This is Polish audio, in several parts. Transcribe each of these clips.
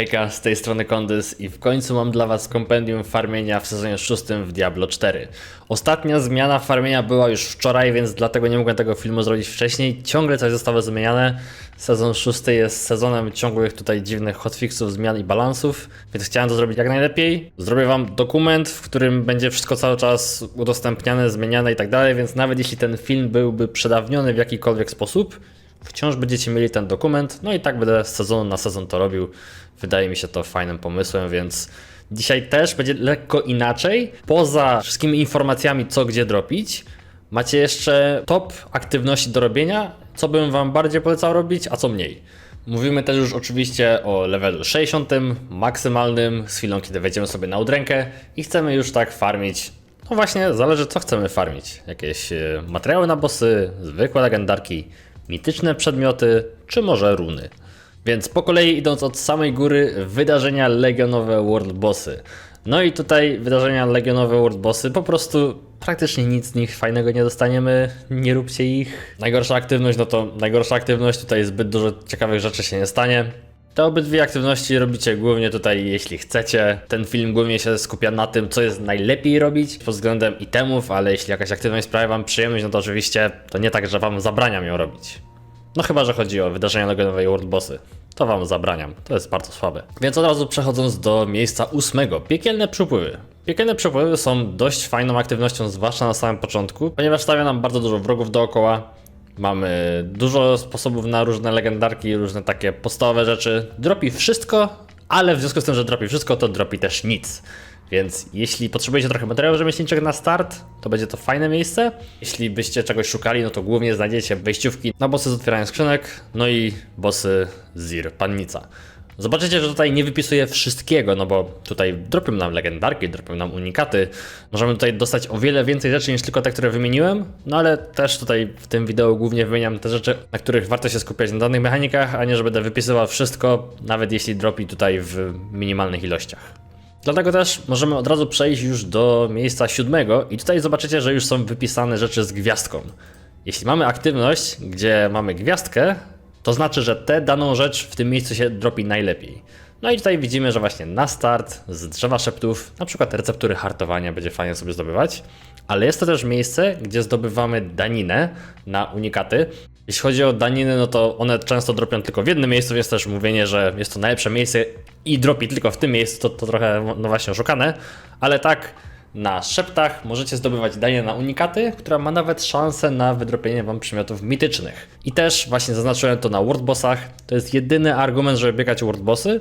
Hejka, z tej strony Kondys i w końcu mam dla Was kompendium farmienia w sezonie szóstym w Diablo 4. Ostatnia zmiana farmienia była już wczoraj, więc dlatego nie mogłem tego filmu zrobić wcześniej. Ciągle coś zostało zmieniane. Sezon szósty jest sezonem ciągłych tutaj dziwnych hotfixów, zmian i balansów, więc chciałem to zrobić jak najlepiej. Zrobię Wam dokument, w którym będzie wszystko cały czas udostępniane, zmieniane i tak dalej, więc nawet jeśli ten film byłby przedawniony w jakikolwiek sposób, wciąż będziecie mieli ten dokument. No i tak będę z sezonu na sezon to robił. Wydaje mi się to fajnym pomysłem, więc dzisiaj też będzie lekko inaczej. Poza wszystkimi informacjami, co gdzie dropić, macie jeszcze top aktywności do robienia, co bym Wam bardziej polecał robić, a co mniej. Mówimy też już oczywiście o levelu 60, maksymalnym, z chwilą, kiedy wejdziemy sobie na udrękę i chcemy już tak farmić no właśnie, zależy co chcemy farmić. Jakieś e, materiały na bossy, zwykłe legendarki, mityczne przedmioty, czy może runy. Więc po kolei idąc od samej góry, wydarzenia legionowe World Bossy. No i tutaj wydarzenia legionowe World Bossy, po prostu praktycznie nic z nich fajnego nie dostaniemy, nie róbcie ich. Najgorsza aktywność, no to najgorsza aktywność, tutaj zbyt dużo ciekawych rzeczy się nie stanie. Te obydwie aktywności robicie głównie tutaj, jeśli chcecie. Ten film głównie się skupia na tym, co jest najlepiej robić pod względem itemów, ale jeśli jakaś aktywność sprawia Wam przyjemność, no to oczywiście to nie tak, że Wam zabraniam ją robić. No chyba, że chodzi o wydarzenia legionowe i World Bossy. To Wam zabraniam, to jest bardzo słabe. Więc od razu przechodząc do miejsca ósmego, piekielne przypływy. Piekielne przypływy są dość fajną aktywnością, zwłaszcza na samym początku, ponieważ stawia nam bardzo dużo wrogów dookoła, Mamy dużo sposobów na różne legendarki, różne takie podstawowe rzeczy. Dropi wszystko, ale w związku z tym, że dropi wszystko, to dropi też nic. Więc jeśli potrzebujecie trochę materiałów rzemieślniczych na start, to będzie to fajne miejsce. Jeśli byście czegoś szukali, no to głównie znajdziecie wejściówki na bossy z otwierania skrzynek, no i bossy Zir, pannica. Zobaczycie, że tutaj nie wypisuję wszystkiego, no bo tutaj dropią nam legendarki, dropią nam unikaty. Możemy tutaj dostać o wiele więcej rzeczy niż tylko te, które wymieniłem, no ale też tutaj w tym wideo głównie wymieniam te rzeczy, na których warto się skupiać na danych mechanikach, a nie, że będę wypisywał wszystko, nawet jeśli dropi tutaj w minimalnych ilościach. Dlatego też możemy od razu przejść już do miejsca siódmego i tutaj zobaczycie, że już są wypisane rzeczy z gwiazdką. Jeśli mamy aktywność, gdzie mamy gwiazdkę, to znaczy, że tę daną rzecz w tym miejscu się dropi najlepiej. No i tutaj widzimy, że właśnie na start z drzewa szeptów, na przykład receptury hartowania będzie fajnie sobie zdobywać, ale jest to też miejsce, gdzie zdobywamy daninę na unikaty. Jeśli chodzi o daniny, no to one często dropią tylko w jednym miejscu, więc też mówienie, że jest to najlepsze miejsce i dropi tylko w tym miejscu, to, to trochę no właśnie oszukane, ale tak na szeptach możecie zdobywać danie na unikaty, która ma nawet szansę na wydropienie wam przymiotów mitycznych. I też właśnie zaznaczyłem to na wordbossach. To jest jedyny argument, żeby biegać wordbossy,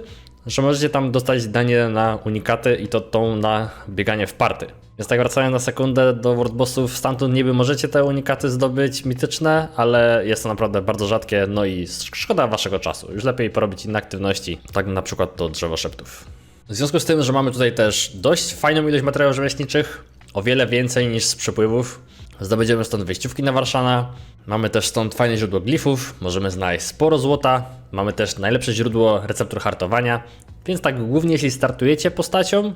że możecie tam dostać danie na unikaty i to tą na bieganie w party. Więc tak wracając na sekundę do wordbossów, stamtąd niby możecie te unikaty zdobyć mityczne, ale jest to naprawdę bardzo rzadkie, no i szkoda waszego czasu. Już lepiej porobić inne aktywności, tak na przykład to drzewo szeptów. W związku z tym, że mamy tutaj też dość fajną ilość materiałów rzemieślniczych, o wiele więcej niż z przepływów, zdobędziemy stąd wejściówki na Warszana, mamy też stąd fajne źródło glifów, możemy znaleźć sporo złota, mamy też najlepsze źródło receptur hartowania, więc tak głównie jeśli startujecie postacią,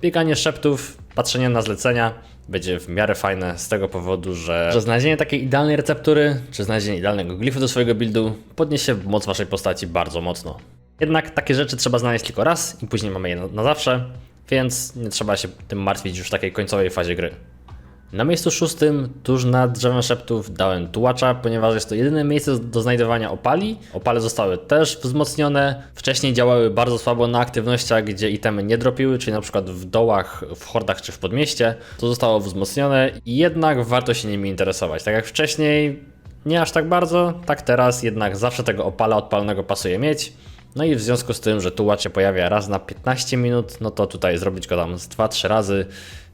bieganie szeptów, patrzenie na zlecenia będzie w miarę fajne z tego powodu, że, że znalezienie takiej idealnej receptury, czy znalezienie idealnego glifu do swojego buildu podniesie moc waszej postaci bardzo mocno. Jednak takie rzeczy trzeba znaleźć tylko raz i później mamy je na, na zawsze, więc nie trzeba się tym martwić już w takiej końcowej fazie gry. Na miejscu szóstym, tuż nad drzewem szeptów, dałem tułacza, ponieważ jest to jedyne miejsce do znajdowania opali. Opale zostały też wzmocnione. Wcześniej działały bardzo słabo na aktywnościach, gdzie itemy nie dropiły, czyli na przykład w dołach, w hordach czy w podmieście. To zostało wzmocnione jednak warto się nimi interesować. Tak jak wcześniej, nie aż tak bardzo, tak teraz jednak zawsze tego opala odpalonego pasuje mieć. No i w związku z tym, że tułacz się pojawia raz na 15 minut, no to tutaj zrobić go tam z 2-3 razy,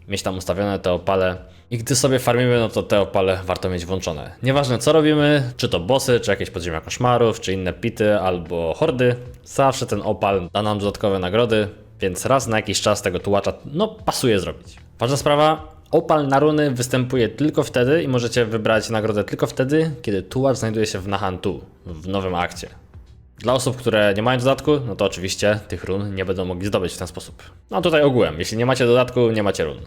mieć tam ustawione te opale. I gdy sobie farmimy, no to te opale warto mieć włączone. Nieważne co robimy, czy to bossy, czy jakieś podziemia koszmarów, czy inne pity albo hordy, zawsze ten opal da nam dodatkowe nagrody, więc raz na jakiś czas tego tułacza, no pasuje zrobić. Ważna sprawa, opal na runy występuje tylko wtedy i możecie wybrać nagrodę tylko wtedy, kiedy tułacz znajduje się w Nahantu, w nowym akcie. Dla osób, które nie mają dodatku, no to oczywiście tych run nie będą mogli zdobyć w ten sposób. No tutaj ogółem, jeśli nie macie dodatku, nie macie run.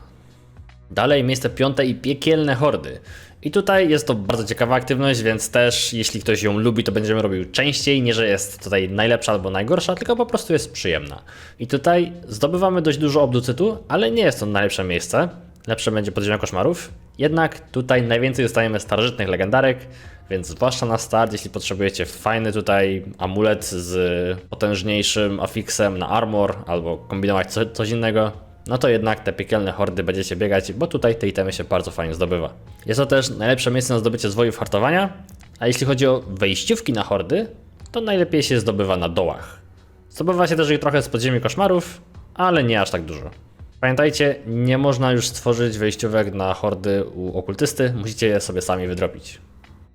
Dalej miejsce piąte i piekielne hordy. I tutaj jest to bardzo ciekawa aktywność, więc też jeśli ktoś ją lubi, to będziemy robił częściej. Nie, że jest tutaj najlepsza albo najgorsza, tylko po prostu jest przyjemna. I tutaj zdobywamy dość dużo obducytu, ale nie jest to najlepsze miejsce. Lepsze będzie podziemia koszmarów. Jednak tutaj najwięcej dostajemy starożytnych legendarek, więc zwłaszcza na start, jeśli potrzebujecie fajny tutaj amulet z potężniejszym afixem na armor albo kombinować co, coś innego, no to jednak te piekielne hordy będziecie biegać, bo tutaj te itemy się bardzo fajnie zdobywa. Jest to też najlepsze miejsce na zdobycie zwojów hartowania, a jeśli chodzi o wejściówki na hordy, to najlepiej się zdobywa na dołach. Zdobywa się też ich trochę z podziemi koszmarów, ale nie aż tak dużo. Pamiętajcie, nie można już stworzyć wejściówek na hordy u okultysty, musicie je sobie sami wydropić.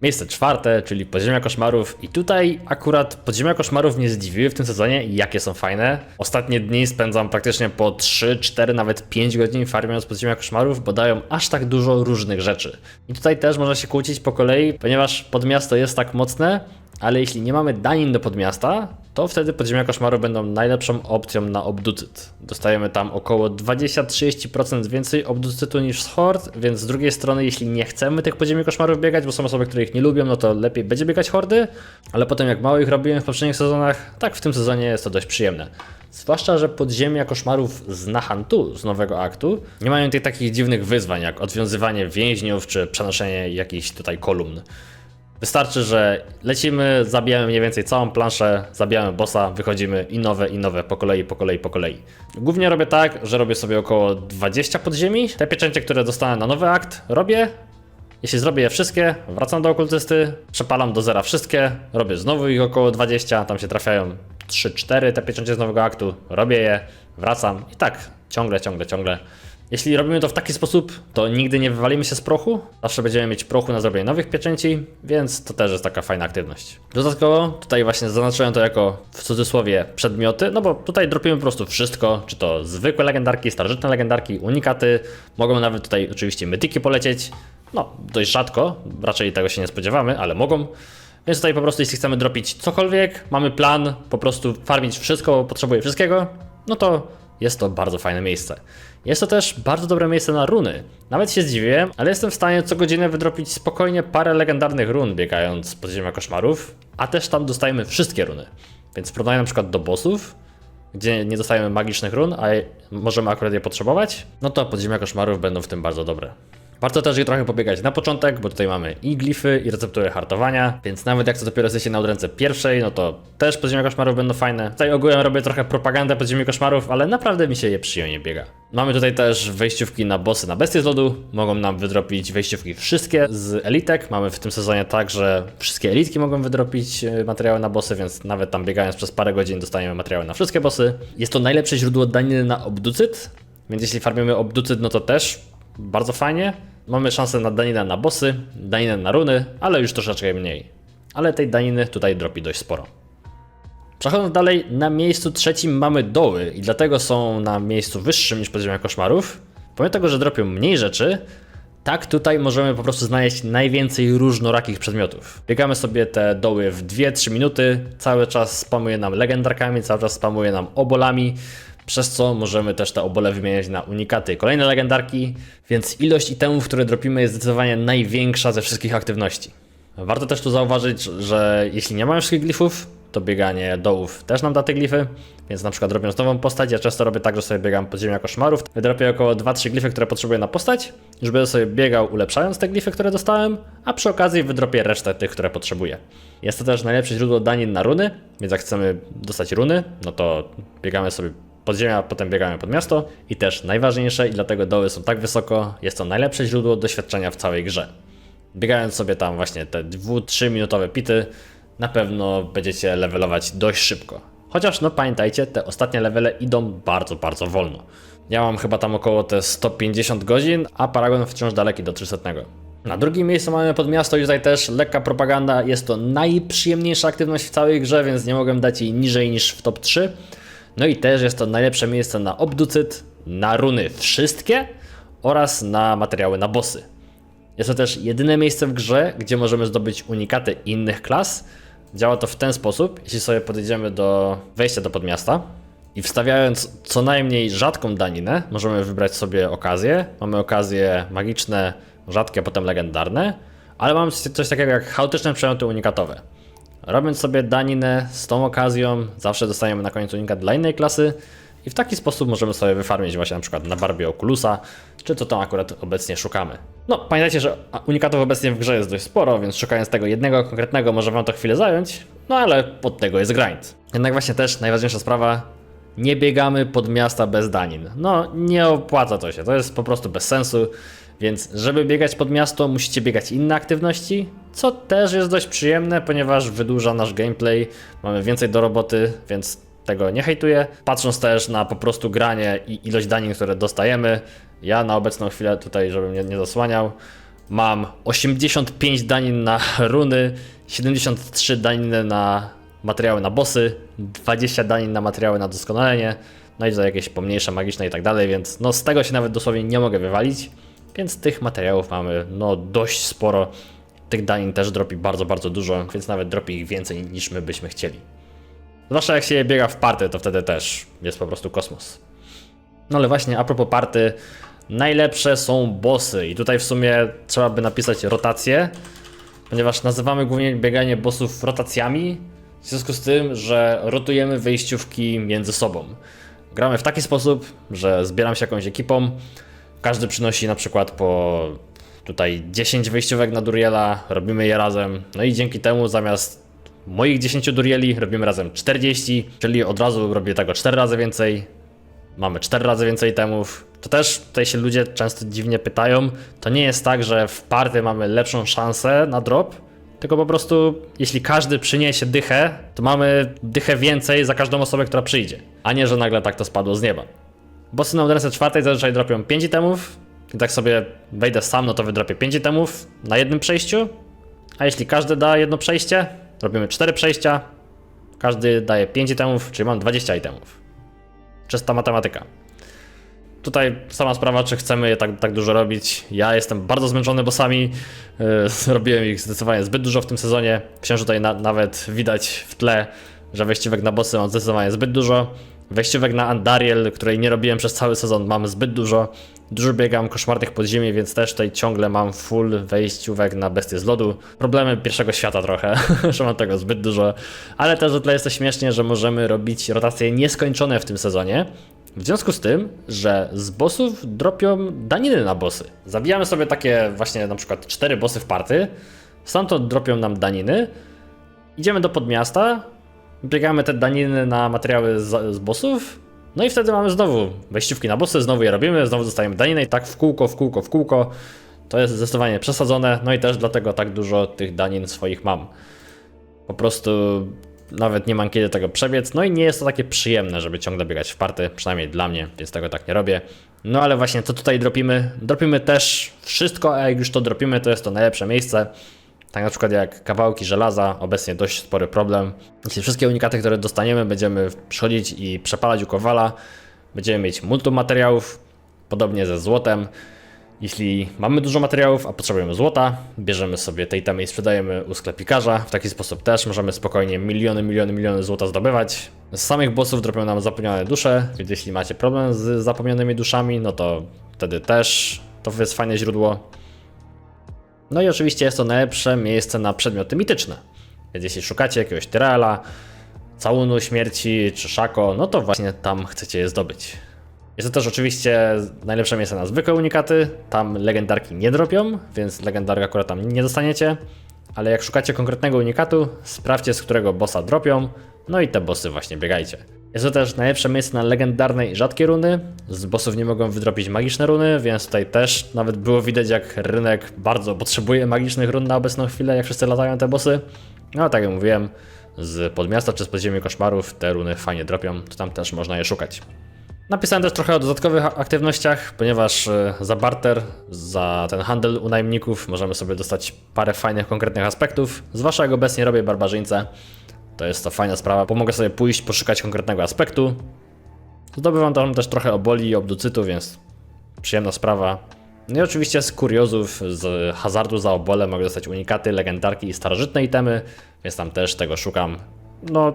Miejsce czwarte, czyli podziemia koszmarów. I tutaj akurat podziemia koszmarów mnie zdziwiły w tym sezonie, jakie są fajne. Ostatnie dni spędzam praktycznie po 3, 4, nawet 5 godzin farmiąc podziemia koszmarów, bo dają aż tak dużo różnych rzeczy. I tutaj też można się kłócić po kolei, ponieważ podmiasto jest tak mocne, ale jeśli nie mamy danin do podmiasta, to wtedy podziemia koszmaru będą najlepszą opcją na obducyt. Dostajemy tam około 20-30% więcej obducytu niż z hord, więc z drugiej strony, jeśli nie chcemy tych podziemi koszmarów biegać, bo są osoby, które ich nie lubią, no to lepiej będzie biegać hordy, ale potem jak mało ich robiłem w poprzednich sezonach, tak w tym sezonie jest to dość przyjemne. Zwłaszcza, że podziemia koszmarów z Nahantu, z nowego aktu, nie mają tych takich dziwnych wyzwań, jak odwiązywanie więźniów, czy przenoszenie jakichś tutaj kolumn. Wystarczy, że lecimy, zabijamy mniej więcej całą planszę, zabijamy bossa, wychodzimy i nowe, i nowe, po kolei, po kolei, po kolei. Głównie robię tak, że robię sobie około 20 podziemi. Te pieczęcie, które dostanę na nowy akt, robię. Jeśli zrobię je wszystkie, wracam do okultysty, przepalam do zera wszystkie, robię znowu ich około 20, tam się trafiają 3-4 te pieczęcie z nowego aktu, robię je, wracam i tak ciągle, ciągle, ciągle. Jeśli robimy to w taki sposób, to nigdy nie wywalimy się z prochu. Zawsze będziemy mieć prochu na zrobienie nowych pieczęci, więc to też jest taka fajna aktywność. Dodatkowo tutaj właśnie zaznaczyłem to jako w cudzysłowie przedmioty, no bo tutaj dropimy po prostu wszystko, czy to zwykłe legendarki, starożytne legendarki, unikaty, mogą nawet tutaj oczywiście mytyki polecieć. No, dość rzadko, raczej tego się nie spodziewamy, ale mogą. Więc tutaj po prostu jeśli chcemy dropić cokolwiek, mamy plan, po prostu farmić wszystko, bo potrzebuję wszystkiego, no to jest to bardzo fajne miejsce. Jest to też bardzo dobre miejsce na runy. Nawet się zdziwiłem, ale jestem w stanie co godzinę wydropić spokojnie parę legendarnych run biegając po ziemia koszmarów, a też tam dostajemy wszystkie runy. Więc w porównaniu na przykład do bossów, gdzie nie dostajemy magicznych run, a możemy akurat je potrzebować, no to podziemia koszmarów będą w tym bardzo dobre. Warto też je trochę pobiegać na początek, bo tutaj mamy i glify, i receptury hartowania, więc nawet jak to dopiero jesteście na odręce pierwszej, no to też podziemia koszmarów będą fajne. Tutaj ogółem robię trochę propagandę podziemi koszmarów, ale naprawdę mi się je przyjemnie biega. Mamy tutaj też wejściówki na bossy na bestie z lodu, mogą nam wydropić wejściówki wszystkie z elitek. Mamy w tym sezonie tak, że wszystkie elitki mogą wydropić e, materiały na bossy, więc nawet tam biegając przez parę godzin dostajemy materiały na wszystkie bossy. Jest to najlepsze źródło daniny na obducyt, więc jeśli farmimy obducyt, no to też bardzo fajnie. Mamy szansę na daninę na bossy, daninę na runy, ale już troszeczkę mniej. Ale tej daniny tutaj dropi dość sporo. Przechodząc dalej, na miejscu trzecim mamy doły i dlatego są na miejscu wyższym niż podziemia koszmarów. Pomimo tego, że dropią mniej rzeczy, tak tutaj możemy po prostu znaleźć najwięcej różnorakich przedmiotów. Biegamy sobie te doły w 2-3 minuty, cały czas spamuje nam legendarkami, cały czas spamuje nam obolami, przez co możemy też te obole wymieniać na unikaty kolejne legendarki, więc ilość itemów, które dropimy jest zdecydowanie największa ze wszystkich aktywności. Warto też tu zauważyć, że jeśli nie mamy wszystkich glifów, to bieganie dołów też nam da te glify, więc na przykład robiąc nową postać, ja często robię tak, że sobie biegam podziemia koszmarów, wydropię około 2-3 glify, które potrzebuję na postać, będę sobie biegał ulepszając te glify, które dostałem, a przy okazji wydropię resztę tych, które potrzebuję. Jest to też najlepsze źródło danin na runy, więc jak chcemy dostać runy, no to biegamy sobie podziemia, potem biegamy pod miasto i też najważniejsze i dlatego doły są tak wysoko, jest to najlepsze źródło doświadczenia w całej grze. Biegając sobie tam właśnie te 2-3 minutowe pity, na pewno będziecie levelować dość szybko. Chociaż no pamiętajcie, te ostatnie levele idą bardzo, bardzo wolno. Ja mam chyba tam około te 150 godzin, a Paragon wciąż daleki do 300. Na drugim miejscu mamy Podmiasto i tutaj też lekka propaganda. Jest to najprzyjemniejsza aktywność w całej grze, więc nie mogłem dać jej niżej niż w top 3. No i też jest to najlepsze miejsce na obducyt, na runy wszystkie oraz na materiały na bossy. Jest to też jedyne miejsce w grze, gdzie możemy zdobyć unikaty innych klas. Działa to w ten sposób, jeśli sobie podejdziemy do wejścia do podmiasta, I wstawiając co najmniej rzadką daninę, możemy wybrać sobie okazję. Mamy okazje magiczne, rzadkie, a potem legendarne, ale mamy coś takiego jak chaotyczne przemioty unikatowe. Robiąc sobie daninę z tą okazją, zawsze dostajemy na koniec unikat dla innej klasy i w taki sposób możemy sobie wyfarmić właśnie na przykład na Barbie Oculusa, czy to tam akurat obecnie szukamy. No, pamiętajcie, że unikatów obecnie w grze jest dość sporo, więc szukając tego jednego konkretnego może wam to chwilę zająć, no ale pod tego jest grind. Jednak właśnie też najważniejsza sprawa, nie biegamy pod miasta bez danin. No, nie opłaca to się, to jest po prostu bez sensu. Więc, żeby biegać pod miasto, musicie biegać inne aktywności, co też jest dość przyjemne, ponieważ wydłuża nasz gameplay, mamy więcej do roboty, więc tego nie hejtuję. Patrząc też na po prostu granie i ilość danin, które dostajemy, ja na obecną chwilę tutaj, żebym nie, nie zasłaniał, mam 85 danin na runy, 73 daniny na materiały na bossy, 20 danin na materiały na doskonalenie, no i za jakieś pomniejsze, magiczne i tak dalej, więc no z tego się nawet dosłownie nie mogę wywalić, więc tych materiałów mamy no dość sporo. Tych danin też dropi bardzo, bardzo dużo, więc nawet dropi ich więcej niż my byśmy chcieli. Zwłaszcza jak się biega w party, to wtedy też jest po prostu kosmos. No ale właśnie, a propos party, najlepsze są bossy i tutaj w sumie trzeba by napisać rotację, ponieważ nazywamy głównie bieganie bossów rotacjami, w związku z tym, że rotujemy wyjściówki między sobą. Gramy w taki sposób, że zbieram się jakąś ekipą, każdy przynosi na przykład po tutaj 10 wyjściówek na Duriela, robimy je razem, no i dzięki temu zamiast moich 10 Durieli robimy razem 40, czyli od razu robię tego 4 razy więcej, mamy 4 razy więcej temów. To też tutaj się ludzie często dziwnie pytają. To nie jest tak, że w party mamy lepszą szansę na drop, tylko po prostu jeśli każdy przyniesie dychę, to mamy dychę więcej za każdą osobę, która przyjdzie. A nie, że nagle tak to spadło z nieba. Bossy na Udrence 4 zazwyczaj dropią 5 itemów. I tak sobie wejdę sam, no to wydropię 5 itemów na jednym przejściu. A jeśli każdy da jedno przejście, robimy 4 przejścia. Każdy daje 5 itemów, czyli mam 20 itemów. Czysta matematyka. Tutaj sama sprawa, czy chcemy je tak, tak dużo robić. Ja jestem bardzo zmęczony bossami. Yy, zrobiłem ich zdecydowanie zbyt dużo w tym sezonie. Że tutaj na, nawet widać w tle, że wejściówek na bossy mam zdecydowanie zbyt dużo. Wejściówek na Andariel, której nie robiłem przez cały sezon, mam zbyt dużo. Dużo biegam koszmarnych podziemi, więc też tutaj ciągle mam full wejściówek na bestie z lodu. Problemy pierwszego świata trochę, że mam tego zbyt dużo. Ale też o tyle jest to śmiesznie, że możemy robić rotacje nieskończone w tym sezonie. W związku z tym, że z bossów dropią daniny na bossy. Zabijamy sobie takie właśnie na przykład cztery bossy w party, stamtąd dropią nam daniny, idziemy do podmiasta, biegamy te daniny na materiały z, z bossów, no i wtedy mamy znowu wejściówki na bossy, znowu je robimy, znowu dostajemy daniny i tak w kółko, w kółko, w kółko. To jest zdecydowanie przesadzone, no i też dlatego tak dużo tych danin swoich mam. Po prostu nawet nie mam kiedy tego przebiec, no i nie jest to takie przyjemne, żeby ciągle biegać w party, przynajmniej dla mnie, więc tego tak nie robię. No ale właśnie, co tutaj dropimy? Dropimy też wszystko, a jak już to dropimy, to jest to najlepsze miejsce. Tak na przykład jak kawałki żelaza, obecnie dość spory problem. Jeśli wszystkie unikaty, które dostaniemy, będziemy przychodzić i przepalać u kowala, będziemy mieć multum materiałów, podobnie ze złotem. Jeśli mamy dużo materiałów, a potrzebujemy złota, bierzemy sobie te itemy i sprzedajemy u sklepikarza. W taki sposób też możemy spokojnie miliony, miliony, miliony złota zdobywać. Z samych bossów dropią nam zapomniane dusze, więc jeśli macie problem z zapomnianymi duszami, no to wtedy też to jest fajne źródło. No i oczywiście jest to najlepsze miejsce na przedmioty mityczne. Więc jeśli szukacie jakiegoś Tyrella, całunu śmierci czy szako, no to właśnie tam chcecie je zdobyć. Jest to też oczywiście najlepsze miejsce na zwykłe unikaty. Tam legendarki nie dropią, więc legendarka akurat tam nie dostaniecie. Ale jak szukacie konkretnego unikatu, sprawdźcie z którego bossa dropią, no i te bossy właśnie biegajcie. Jest to też najlepsze miejsce na legendarne i rzadkie runy. Z bossów nie mogą wydropić magiczne runy, więc tutaj też nawet było widać jak rynek bardzo potrzebuje magicznych run na obecną chwilę, jak wszyscy latają te bossy. No tak jak mówiłem, z podmiasta czy z podziemi koszmarów te runy fajnie dropią, to tam też można je szukać. Napisałem też trochę o dodatkowych aktywnościach, ponieważ e, za barter, za ten handel u najemników możemy sobie dostać parę fajnych, konkretnych aspektów. Zwłaszcza jak obecnie robię barbarzyńcę, to jest to fajna sprawa. Pomogę sobie pójść, poszukać konkretnego aspektu. Zdobywam tam też trochę oboli i obducytu, więc przyjemna sprawa. No i oczywiście z kuriozów, z hazardu za obole mogę dostać unikaty, legendarki i starożytne itemy, więc tam też tego szukam. No,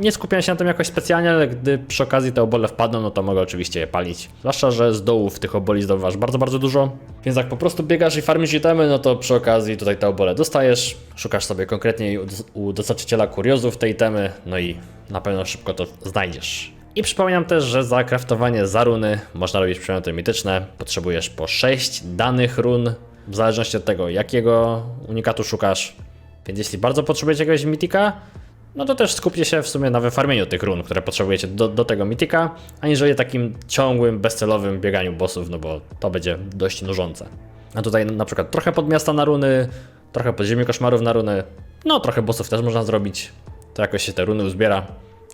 nie skupiam się na tym jakoś specjalnie, ale gdy przy okazji te obole wpadną, no to mogę oczywiście je palić. Zwłaszcza, że z dołów tych oboli zdobywasz bardzo, bardzo dużo. Więc jak po prostu biegasz i farmisz itemy, no to przy okazji tutaj te obole dostajesz, szukasz sobie konkretnie u, dostarczyciela kuriozów tej itemy, no i na pewno szybko to znajdziesz. I przypominam też, że za kraftowanie za runy można robić przedmioty mityczne. Potrzebujesz po 6 danych run, w zależności od tego, jakiego unikatu szukasz. Więc jeśli bardzo potrzebujecie jakiegoś mitika, no to też skupcie się w sumie na wyfarmieniu tych run, które potrzebujecie do, do tego mitika, aniżeli takim ciągłym, bezcelowym bieganiu bossów, no bo to będzie dość nużące. A tutaj na przykład trochę podmiasta na runy, trochę podziemie koszmarów na runy, no trochę bossów też można zrobić. To jakoś się te runy uzbiera,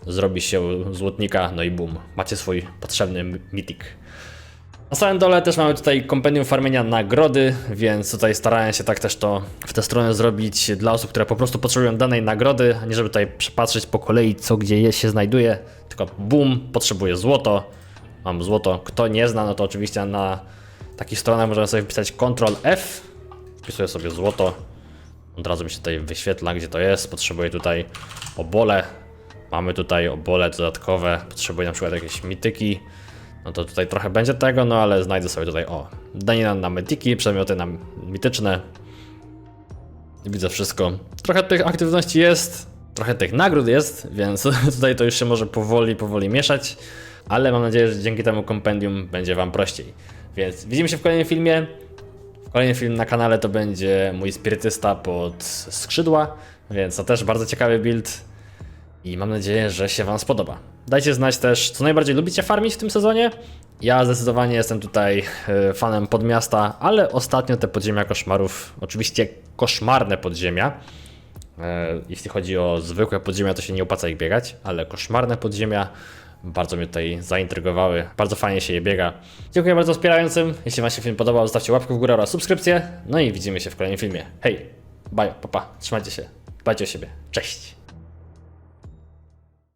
zrobi się złotnika, no i bum, macie swój potrzebny mitik. Na samym dole też mamy tutaj kompendium farmienia nagrody, więc tutaj starałem się tak też to w tę stronę zrobić dla osób, które po prostu potrzebują danej nagrody, a nie żeby tutaj przepatrzeć po kolei co gdzie się znajduje, tylko bum, potrzebuję złoto, mam złoto. Kto nie zna, no to oczywiście na takich stronach możemy sobie wpisać Ctrl F, wpisuję sobie złoto, od razu mi się tutaj wyświetla gdzie to jest, potrzebuję tutaj obole, mamy tutaj obole dodatkowe, potrzebuję na przykład jakieś mityki, no to tutaj trochę będzie tego, no ale znajdę sobie tutaj, o, danina na metiki, przedmioty na mityczne. Widzę wszystko. Trochę tych aktywności jest, trochę tych nagród jest, więc tutaj to już się może powoli, powoli mieszać, ale mam nadzieję, że dzięki temu kompendium będzie Wam prościej. Więc widzimy się w kolejnym filmie. Kolejny film na kanale to będzie mój spirytysta pod skrzydła, więc to też bardzo ciekawy build i mam nadzieję, że się Wam spodoba. Dajcie znać też, co najbardziej lubicie farmić w tym sezonie. Ja zdecydowanie jestem tutaj e, fanem podmiasta, ale ostatnio te podziemia koszmarów, oczywiście koszmarne podziemia. E, Jeśli chodzi o zwykłe podziemia, to się nie opłaca ich biegać, ale koszmarne podziemia bardzo mnie tutaj zaintrygowały. Bardzo fajnie się je biega. Dziękuję bardzo wspierającym. Jeśli Wam się film podobał, zostawcie łapkę w górę oraz subskrypcję. No i widzimy się w kolejnym filmie. Hej, bye, papa, trzymajcie się, dbajcie o siebie. Cześć.